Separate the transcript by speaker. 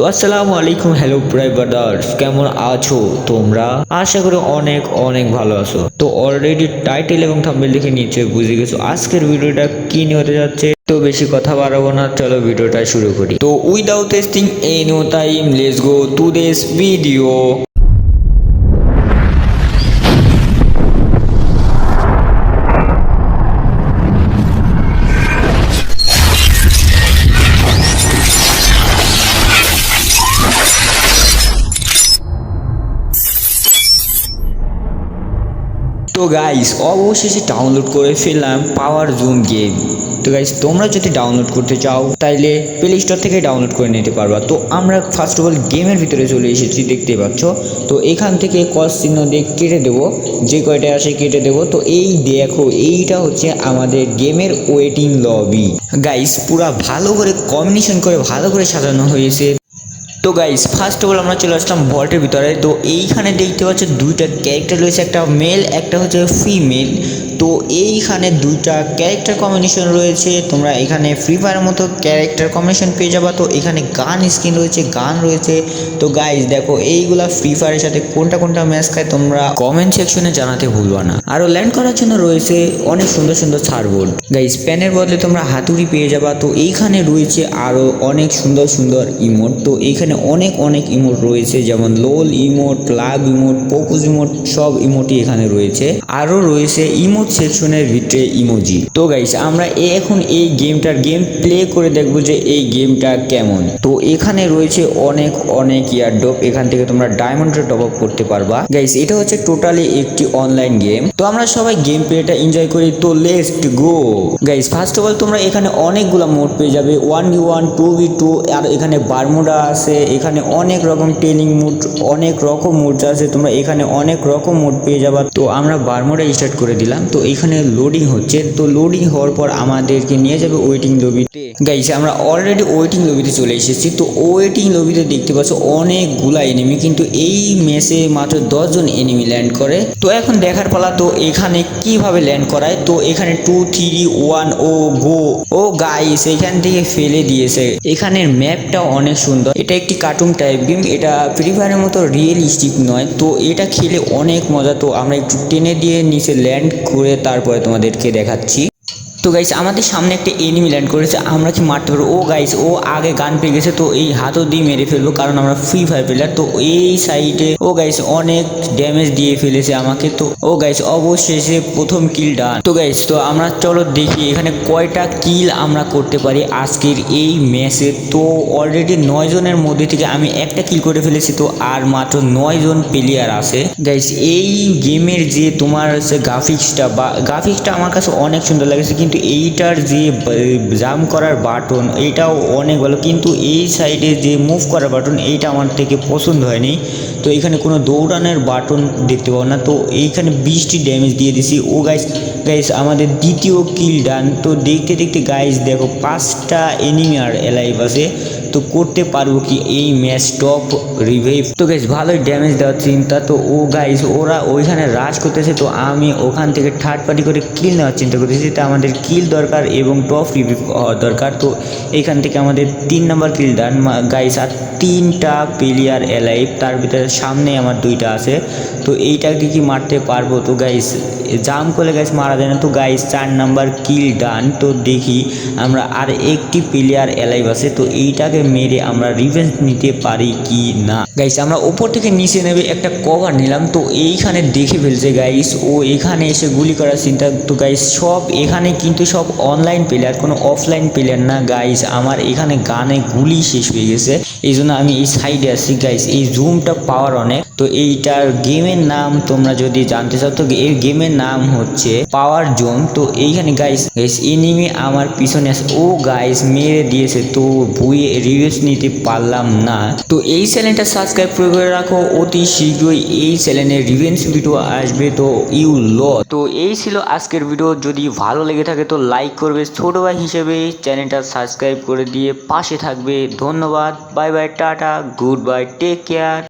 Speaker 1: তো আসসালামু আলাইকুম হ্যালো প্রায় ব্রাদার্স কেমন আছো তোমরা? আশা করি অনেক অনেক ভালো আছো। তো অলরেডি টাইটেল এবং থাম্বেল দেখে নিচে বুঝে গেছো আজকের ভিডিওটা কি নিয়ে হতে যাচ্ছে? তো বেশি কথা বাড়াবো না, চলো ভিডিওটা শুরু করি। তো without testing any time let's go to this video তো গাইস অবশেষে ডাউনলোড করে ফেললাম পাওয়ার জুম গেম তো গাইস তোমরা যদি ডাউনলোড করতে চাও, তাইলে প্লে স্টোর থেকে ডাউনলোড করে নিতে পারবা। তো আমরা ফার্স্ট অফ অল গেমের ভিতরে চলে এসেছি, দেখতে পাচ্ছ? তো এখান থেকে কস চিহ্ন দিয়ে কেটে দেবো। যে কয়টা আসে কেটে দেবো। তো এই দেখো, এইটা হচ্ছে আমাদের গেমের ওয়েটিং লবি গাইস পুরা ভালো করে কম্বিনেশন করে, ভালো করে সাজানো হয়েছে। তো গাইস ফার্স্ট অফ অল আমরা চলে আসলাম ভল্টের ভিতরে। তো এইখানে দেখতে পাচ্ছ দুইটা ক্যারেক্টার রয়েছে, একটা মেল একটা হচ্ছে ফিমেল তো এইখানে দুইটা ক্যারেক্টার কম্বিনেশন রয়েছে। তোমরা এখানে ফ্রি ফায়ারের মতো ক্যারেক্টার কম্বিনেশন পেয়ে যাবা। তো এখানে গান স্কিন রয়েছে গান রয়েছে। তো গাইস দেখো, এইগুলা ফ্রি ফায়ারের সাথে কোনটা কোনটা ম্যাচ খায় তোমরা কমেন্ট সেকশনে জানাতে ভুলবা না। আরও ল্যান্ড করার জন্য রয়েছে অনেক সুন্দর সুন্দর সারবোর্ড গাইস প্যানের বদলে তোমরা হাতুড়ি পেয়ে যাবা। তো এইখানে রয়েছে আরও অনেক সুন্দর সুন্দর ইমোট তো এইখানে অনেক অনেক ইমোট রয়েছে, যেমন লোল ইমোট লাভ ইমোট, পোকুজ ইমোট, সব ইমোটই এখানে রয়েছে। আরও রয়েছে ইমোট সেকশনের ভিতরে ইমোজি। তো গাইস আমরা এখন এই গেমটার গেম প্লে করে দেখব যে এই গেমটা কেমন। তো এখানে রয়েছে অনেক অনেক ইয়ারড্রপ এখান থেকে তোমরা ডায়মন্ডের টপ আপ করতে পারবা। গাইস এটা হচ্ছে টোটালি একটি অনলাইন গেম তো আমরা সবাই গেম প্লেটা এনজয় করি। তো let's go guys first of all তোমরা এখানে অনেকগুলো মোড পেয়ে যাবে। One v one two v two আর এখানে বারমুডা আছে এখানে অনেক রকম ট্রেনিং মুড অনেক রকম মুড আছে, তোমরা এখানে অনেক রকম মুড পেয়ে যাবা। তো আমরা বারমুডা স্টার্ট করে দিলাম। তো এখানে লোডিং হচ্ছে। তো লোডিং হওয়ার পর আমাদেরকে নিয়ে যাবে ওয়েটিং লবিতে গাইস আমরা অলরেডি ওয়েটিং লবিতে চলে এসেছি। তো ওয়েটিং লবিতে দেখতে পাচ্ছ অনেকগুলা এনিমি কিন্তু এই মেসে মাত্র দশজন এনিমি ল্যান্ড করে। তো এখন দেখার পালা, তো এখানে কীভাবে ল্যান্ড করায়? তো এখানে টু থ্রি ওয়ান ও গো ও গাইস এখান থেকে ফেলে দিয়েছে। এখানের ম্যাপটা অনেক সুন্দর। এটা একটি কার্টুন টাইপ গেম এটা ফ্রি ফায়ারের মতো রিয়েলিস্টিক নয়। তো এটা খেলে অনেক মজা। তো আমরা একটু টেনে দিয়ে নিচে ল্যান্ড করে তারপরে তোমাদেরকে দেখাচ্ছি। গাইস আমাদের সামনে একটা এনিমি ল্যান্ড করেছে। আমরা কি মারতে পারব? ও গাইস ও আগে গান পেয়ে গেছে, তো এই হাতও দিয়ে মেরে ফেলব, কারণ আমরা ফ্রি ফায়ার প্লেয়ার তো এই সাইডে ও গাইস অনেক ড্যামেজ দিয়ে ফেলেছে আমাকে, তো ও গাইস অবশেষে প্রথম কিল ডান তো গাইস তো আমরা চলো দেখি এখানে কয়টা কিল আমরা করতে পারি আজকের এই ম্যাচে তো অলরেডি নয় জনের মধ্যে থেকে আমি একটা কিল করে ফেলেছি, তো আর মাত্র নয় জন প্লেয়ার আছে। গাইস এই গেমের যে তোমার হচ্ছে গ্রাফিক্সটা বা গ্রাফিক্সটা আমার কাছে অনেক সুন্দর লাগেছে, কিন্তু এইটার যে জাম্প করার বাটন এইটাও অনেক ভালো। কিন্তু এই সাইডে যে মুভ করার বাটন এইটা আমার থেকে পছন্দ হয়নি। তো এখানে কোনো দৌড়ানোর বাটন দেখতে পাবো না। তো এইখানে বিশটি ড্যামেজ দিয়ে দিছি ও গাইস গাইস আমাদের দ্বিতীয় কিল ডান তো দেখতে দেখতে গাইস দেখো, পাঁচটা এনিমি আর এলাইভ আছে। তো করতে পারব কি এই ম্যাচ টপ রিভাইভ তো গাইস ভালোই ড্যামেজ দেওয়ার চিন্তা। তো ও গাইস ওরা ওইখানে রাজ করতেছে। তো আমি ওখান থেকে থার্ড পার্টি করে কিল নেওয়ার চিন্তা করতেছি। তো আমাদের কিল দরকার এবং টপ রিভিভ দরকার। তো এখান থেকে আমাদের তিন নাম্বার কিল ডান গাইস আর তিনটা প্লেয়ার এলাইভ তার ভিতরে সামনে আমার দুইটা আছে। তো এইটাকে কি মারতে পারব? তো গাইস জাম করলে গাইস মারা যায় না। তো গাইস চার নাম্বার কিল ডান, তো দেখি আমরা আর একটি প্লেয়ার এলাইভ আছে। তো এইটাকে মেরে আমরা রিভেঞ্জ নিতে পারি কি না? গাইস আমরা ওপর থেকে নিচে নেবে একটা কভার নিলাম। তো এইখানে দেখে ফেলছে গাইস ও এখানে এসে গুলি করার চিন্তা। তো গাইস সব এখানে কিন্তু সব অনলাইন প্লেয়ার কোনো অফলাইন প্লেয়ার না গাইস আমার এখানে গানে গুলি শেষ হয়ে গেছে। এই জন্য আমি এই সাইডে আছি গাইস এই জুমটা পাওয়ার অনেক। তো এইটার গেমের নাম তোমরা যদি জানতে চাও, তো এই গেমের নাম হচ্ছে পাওয়ার জোন। তো এইখানে গাইস গাইস এনিমি আমার পিছনে আছে। ও গাইস মেরে দিয়েছে। তো বুয়ে রিভিউস নিতে পারলাম না। তো এই চ্যানেলটা সাবস্ক্রাইব করে রাখো। অতি শীঘ্রই এই চ্যানেলের রিভেন্স ভিডিও আসবে। তো ইউ ল তো এই ছিল আজকের ভিডিও যদি ভালো লেগে থাকে, তো লাইক করবে। ছোট ভাই হিসেবে চ্যানেলটা সাবস্ক্রাইব করে দিয়ে পাশে থাকবে। ধন্যবাদ। Bye bye tata. Goodbye take care